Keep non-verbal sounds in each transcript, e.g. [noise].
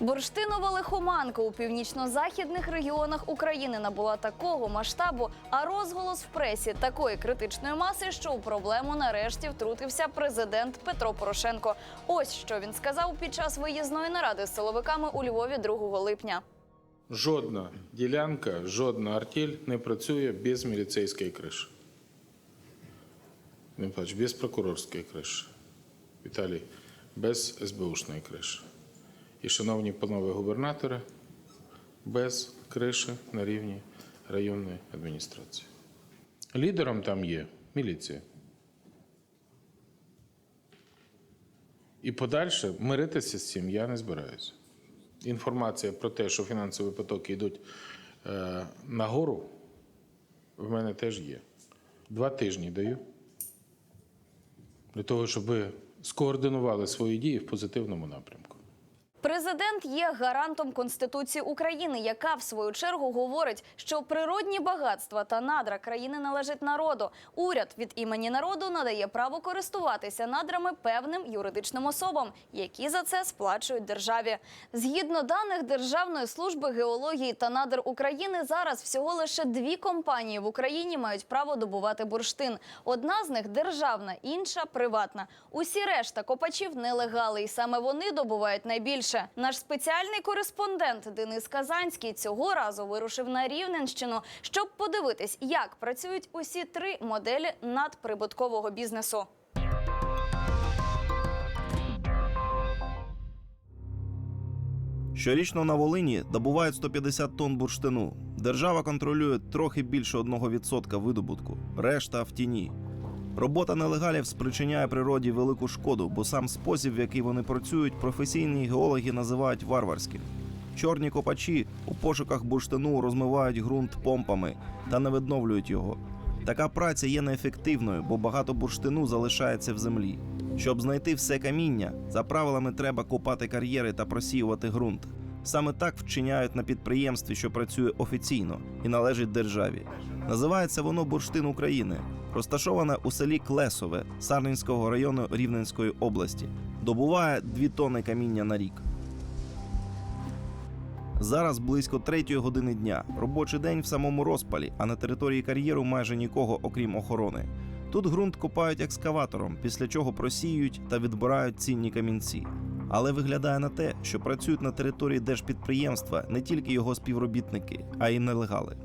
Бурштинова лихоманка у північно-західних регіонах України набула такого масштабу, а розголос в пресі такої критичної маси, що у проблему нарешті втрутився президент Петро Порошенко. Ось що він сказав під час виїзної наради з силовиками у Львові 2 липня. Жодна ділянка, жодна артель не працює без міліцейської криші. Не плач, без прокурорської криші. Віталій, без СБУшної криші. І, шановні панове губернатори, без криші на рівні районної адміністрації. Лідером там є міліція. І подальше миритися з цим я не збираюся. Інформація про те, що фінансові потоки йдуть е, нагору, в мене теж є. Два тижні даю для того, щоб ви скоординували свої дії в позитивному напрямку. Президент є гарантом Конституції України, яка в свою чергу говорить, що природні багатства та надра країни належать народу. Уряд від імені народу надає право користуватися надрами певним юридичним особам, які за це сплачують державі. Згідно даних Державної служби геології та надр України, зараз всього лише дві компанії в Україні мають право добувати бурштин. Одна з них державна, інша приватна. Усі решта копачів нелегали, і саме вони добувають найбільше. Наш спеціальний кореспондент Денис Казанський цього разу вирушив на Рівненщину, щоб подивитись, як працюють усі три моделі надприбуткового бізнесу. Щорічно на Волині добувають 150 тонн бурштину. Держава контролює трохи більше 1% видобутку, решта в тіні. Робота нелегалів спричиняє природі велику шкоду, бо сам спосіб, в який вони працюють, професійні геологи називають варварським. Чорні копачі у пошуках бурштину розмивають ґрунт помпами та не відновлюють його. Така праця є неефективною, бо багато бурштину залишається в землі. Щоб знайти все каміння, за правилами треба копати кар'єри та просіювати ґрунт. Саме так вчиняють на підприємстві, що працює офіційно і належить державі. Називається воно Бурштин України, розташоване у селі Клесове Сарненського району Рівненської області. Добуває 2 тонни каміння на рік. Зараз близько третьої години дня. Робочий день в самому розпалі, а на території кар'єру майже нікого, окрім охорони. Тут ґрунт копають екскаватором, після чого просіюють та відбирають цінні камінці. Але виглядає на те, що працюють на території держпідприємства не тільки його співробітники, а й нелегали.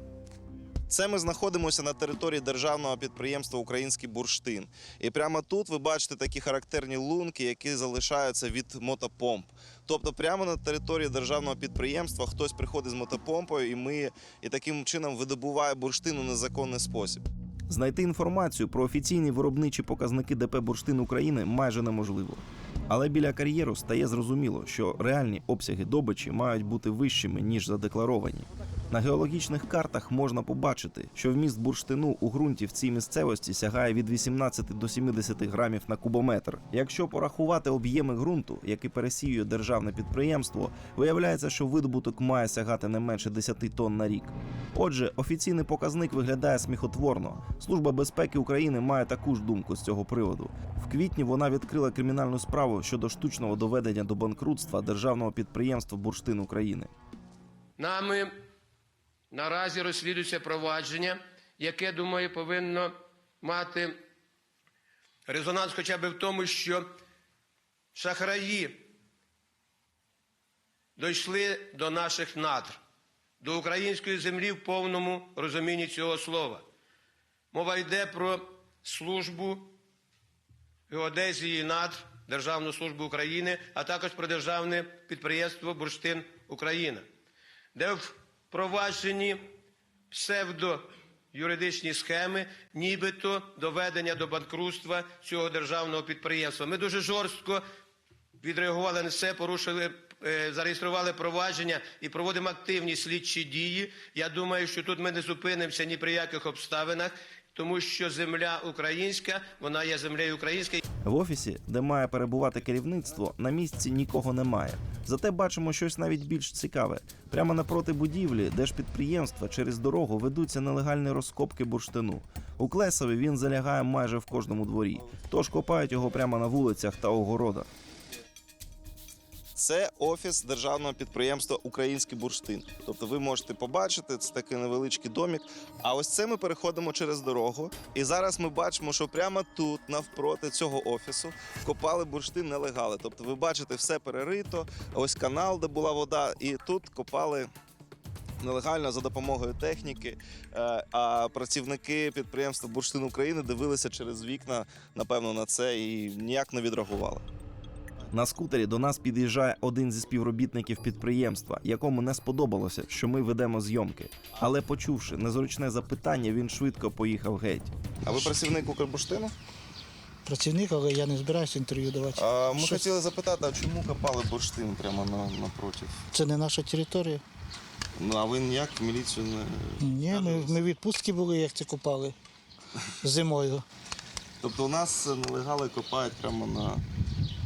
Це ми знаходимося на території державного підприємства Український бурштин. І прямо тут ви бачите такі характерні лунки, які залишаються від мотопомп. Тобто, прямо на території державного підприємства хтось приходить з мотопомпою і миє і таким чином видобуває бурштин у незаконний спосіб. Знайти інформацію про офіційні виробничі показники ДП Бурштин України майже неможливо. Але біля кар'єру стає зрозуміло, що реальні обсяги добичі мають бути вищими ніж задекларовані. На геологічних картах можна побачити, що вміст бурштину у ґрунті в цій місцевості сягає від 18 до 70 грамів на кубометр. Якщо порахувати об'єми ґрунту, які пересіює державне підприємство, виявляється, що видобуток має сягати не менше 10 тонн на рік. Отже, офіційний показник виглядає сміхотворно. Служба безпеки України має таку ж думку з цього приводу. В квітні вона відкрила кримінальну справу щодо штучного доведення до банкрутства державного підприємства Бурштин України. Нами наразі розслідується провадження, яке, думаю, повинно мати резонанс хоча б в тому, що шахраї дійшли до наших надр, до української землі в повному розумінні цього слова. Мова йде про службу геодезії надр, Державну службу України, а також про державне підприємство Бурштин Україна де впроваджені псевдоюридичні схеми, нібито доведення до банкрутства цього державного підприємства. Ми дуже жорстко відреагували на це, порушили, е, зареєстрували провадження і проводимо активні слідчі дії. Я думаю, що тут ми не зупинимося ні при яких обставинах, тому що земля українська, вона є землею українською. В офісі, де має перебувати керівництво, на місці нікого немає. Зате бачимо щось навіть більш цікаве. Прямо напроти будівлі, держпідприємства через дорогу ведуться нелегальні розкопки бурштину. У Клесові він залягає майже в кожному дворі, тож копають його прямо на вулицях та огородах. Це офіс державного підприємства Український бурштин. Тобто ви можете побачити, це такий невеличкий домік. А ось це ми переходимо через дорогу. І зараз ми бачимо, що прямо тут, навпроти цього офісу, копали бурштин нелегали. Тобто ви бачите, все перерито, ось канал, де була вода, і тут копали. Нелегально за допомогою техніки, Е, а працівники підприємства Бурштин України дивилися через вікна, напевно, на це і ніяк не відреагували. На скутері до нас під'їжджає один зі співробітників підприємства, якому не сподобалося, що ми ведемо зйомки. Але почувши незручне запитання, він швидко поїхав геть. А ви працівник Укрбурштину? працівник, але я не збираюся інтерв'ю давати. А, ми Що? хотіли запитати, а чому копали бурштин прямо на, напротив? Це не наша територія. Ну а ви ніяк в міліцію не. Ні, ми, ми відпустки були, як це копали [laughs] зимою. Тобто у нас нелегали копають прямо на,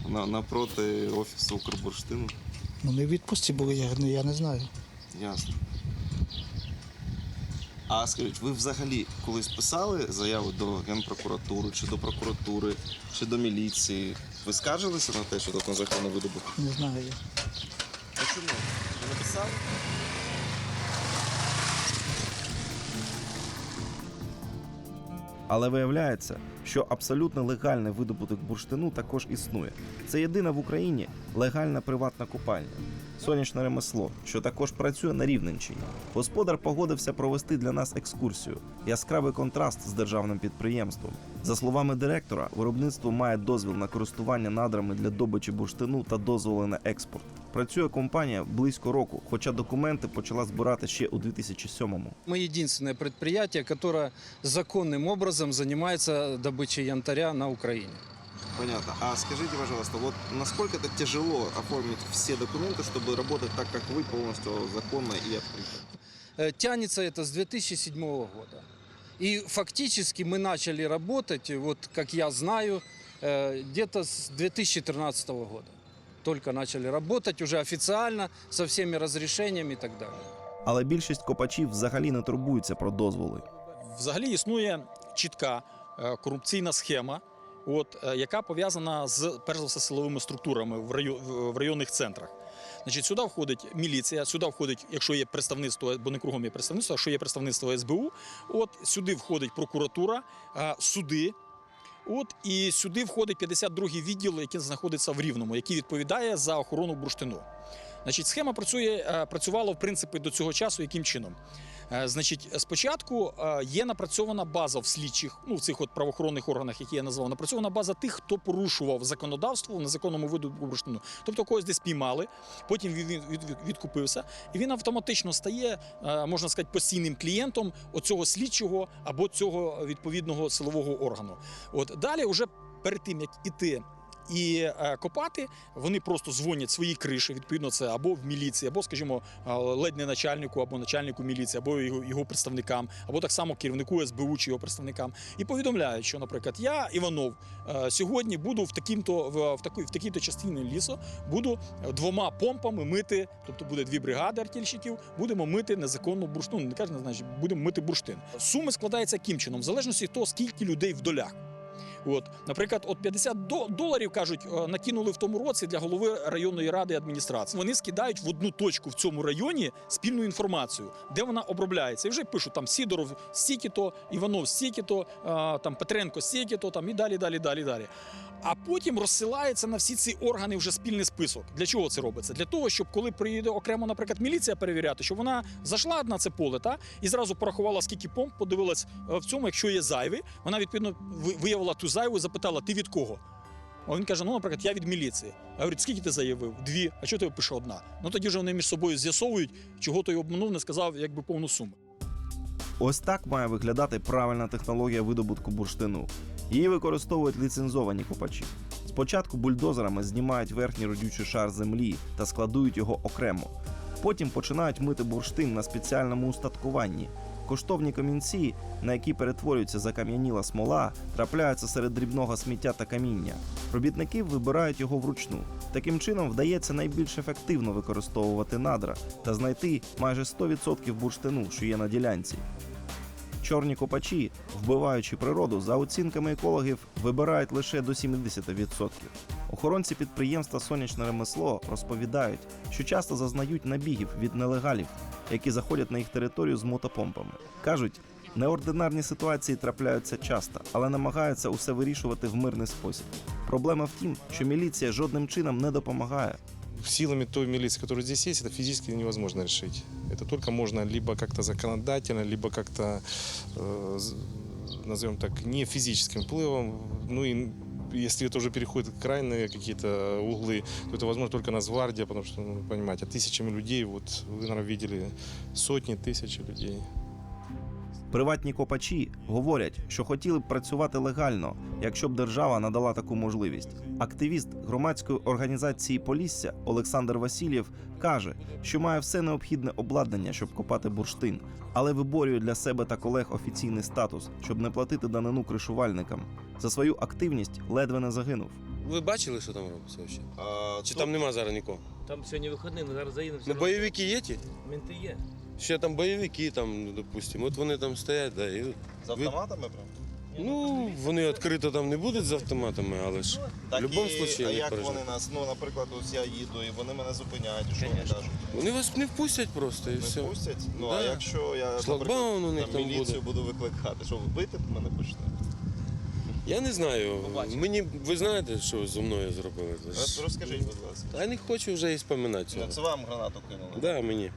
на, напроти офісу Укрбурштину. Ну, ми в відпустці були, я, не- я не знаю. Ясно. А скажіть, ви взагалі колись писали заяву до Генпрокуратури, чи до прокуратури, чи до міліції? Ви скаржилися на те, що тут незаконно видобуток? Не знаю я. А чому? Ви написали? Але виявляється, що абсолютно легальний видобуток бурштину також існує. Це єдина в Україні легальна приватна копальня. Сонячне ремесло, що також працює на Рівненщині. Господар погодився провести для нас екскурсію. Яскравий контраст з державним підприємством. За словами директора, виробництво має дозвіл на користування надрами для добичі бурштину та дозволи на експорт. Працює компанія близько року, хоча документи почала збирати ще у 2007-му. Мы единственное предприятие, которое законным образом занимается добычей янтаря на Украине. Понятно. А скажите, пожалуйста, вот насколько это тяжело оформить все документы, чтобы работать так, как вы, полностью законно и открыто? Э, Тянется это с 2007 года. И фактически мы начали работать, вот как я знаю, э, где-то с 2013 года. Только начали работать уже официально, со всеми разрешениями и так далее. Але більшість копачів взагалі не турбуються про дозволи. Взагалі існує чітка е, корупційна схема, от, е, яка пов'язана з перш за все силовими структурами в, район, в районних центрах. Значить, сюди входить міліція, сюди входить, якщо є представництво, бо не кругом є представництво, якщо є представництво СБУ, от сюди входить прокуратура, е, суди. От і сюди входить 52-й відділ, який знаходиться в Рівному, який відповідає за охорону бурштину. Значить, схема працює, е, працювала в принципі до цього часу. Яким чином? Е, Значить, спочатку е, є напрацьована база в слідчих, ну в цих от правоохоронних органах, які я назвав, напрацьована база тих, хто порушував законодавство в незаконному видобутку бурштину. Тобто когось десь піймали, потім він від, від- відкупився, і він автоматично стає, е, можна сказати, постійним клієнтом оцього слідчого або цього відповідного силового органу. От далі, вже перед тим як іти. І е, копати вони просто дзвонять свої криші. Відповідно, це або в міліції, або, скажімо, е, ледь не начальнику, або начальнику міліції, або його, його представникам, або так само керівнику СБУ чи його представникам, і повідомляють, що, наприклад, я Іванов е, сьогодні буду в таким-то в, такій в такій-то частині лісу, буду двома помпами мити, тобто буде дві бригади артільщиків, будемо мити незаконну бурштин. Ну, не кажуть, значить, будемо мити бурштин. Суми складаються яким чином, в залежності від того, скільки людей в долях. От, наприклад, от 50 до- доларів кажуть, е, накинули в тому році для голови районної ради адміністрації. Вони скидають в одну точку в цьому районі спільну інформацію, де вона обробляється. І вже пишуть там Сідоров стільки-то, Іванов стільки-то, е, там Петренко стільки-то, там і далі, далі, далі, далі. А потім розсилається на всі ці органи вже спільний список. Для чого це робиться? Для того, щоб коли приїде окремо, наприклад, міліція перевіряти, щоб вона зайшла на це поле та і зразу порахувала, скільки помп, подивилась е, в цьому, якщо є зайвий, вона відповідно ви- виявила ту зайву запитала: ти від кого? А він каже: ну, наприклад, я від міліції. А говорить, скільки ти заявив? Дві. А чого тебе пише одна? Ну тоді вже вони між собою з'ясовують, чого той обманув, не сказав якби повну суму. Ось так має виглядати правильна технологія видобутку бурштину. Її використовують ліцензовані копачі. Спочатку бульдозерами знімають верхній родючий шар землі та складують його окремо. Потім починають мити бурштин на спеціальному устаткуванні. Коштовні камінці, на які перетворюється закам'яніла смола, трапляються серед дрібного сміття та каміння. Робітники вибирають його вручну. Таким чином вдається найбільш ефективно використовувати надра та знайти майже 100% бурштину, що є на ділянці. Чорні копачі, вбиваючи природу, за оцінками екологів, вибирають лише до 70%. Охоронці підприємства Сонячне ремесло розповідають, що часто зазнають набігів від нелегалів, які заходять на їх територію з мотопомпами. кажуть, неординарні ситуації трапляються часто, але намагаються усе вирішувати в мирний спосіб. Проблема в тім, що міліція жодним чином не допомагає. силами той милиции, которая здесь есть, это физически невозможно решить. Это только можно либо как-то законодательно, либо как-то, э, з- назовем так, не физическим впливом. Ну и если это уже переходит в крайние какие-то углы, то это возможно только Нацгвардия, потому что, ну, понимаете, тысячами людей, вот вы, наверное, видели сотни, тысячи людей. Приватні копачі говорять, що хотіли б працювати легально, якщо б держава надала таку можливість. Активіст громадської організації Полісся Олександр Васильєв каже, що має все необхідне обладнання, щоб копати бурштин, але виборює для себе та колег офіційний статус, щоб не платити данину кришувальникам. За свою активність ледве не загинув. Ви бачили, що там робиться взагалі? А, Чи там нема зараз нікого? Там сьогодні вихідний, ми зараз заїдемо. Ну, бойовики є ті? Мінти є. Ще там бойовики, там, ну, допустимо, от вони там стоять, да, і, З автоматами прям? ну, вони відкрито там не будуть з автоматами, але ж в будь-якому випадку а як вони нас, ну, наприклад, ось я їду і вони мене зупиняють, і що вони кажуть? Вони вас не впустять просто і Не все. пустять? Ну, Да. а якщо я, Шлагбаум у них наприклад, там міліцію буде. буду викликати, що ви бити мене хочете? Я не знаю. Мені, ви знаєте, що зі мною зробили? Роз- Розкажіть, будь ласка. Я не хочу вже і споминати Ну, цього. це вам гранату кинули? Да, мені.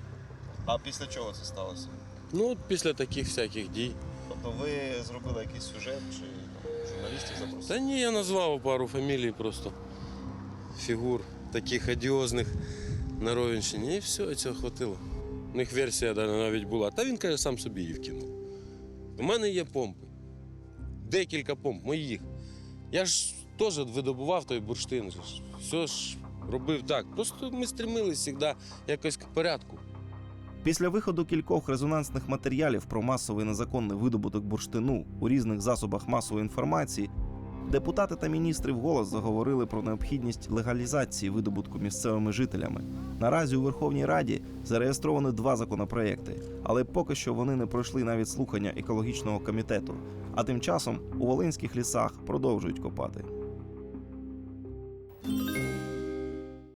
А після чого це сталося? Ну, от після таких всяких дій. Тобто ви зробили якийсь сюжет чи там, журналістів запросили? Та ні, я назвав пару фамілій просто фігур таких одіозних на Ровенщині. І все, і цього хватило. У них версія да, навіть була. Та він каже, сам собі її вкинув. У мене є помпи. Декілька помп моїх. Я ж теж видобував той бурштин. Все ж робив так. Просто ми стремились завжди якось к порядку. Після виходу кількох резонансних матеріалів про масовий незаконний видобуток бурштину у різних засобах масової інформації, депутати та міністри вголос заговорили про необхідність легалізації видобутку місцевими жителями. Наразі у Верховній Раді зареєстровано два законопроекти, але поки що вони не пройшли навіть слухання екологічного комітету. А тим часом у волинських лісах продовжують копати.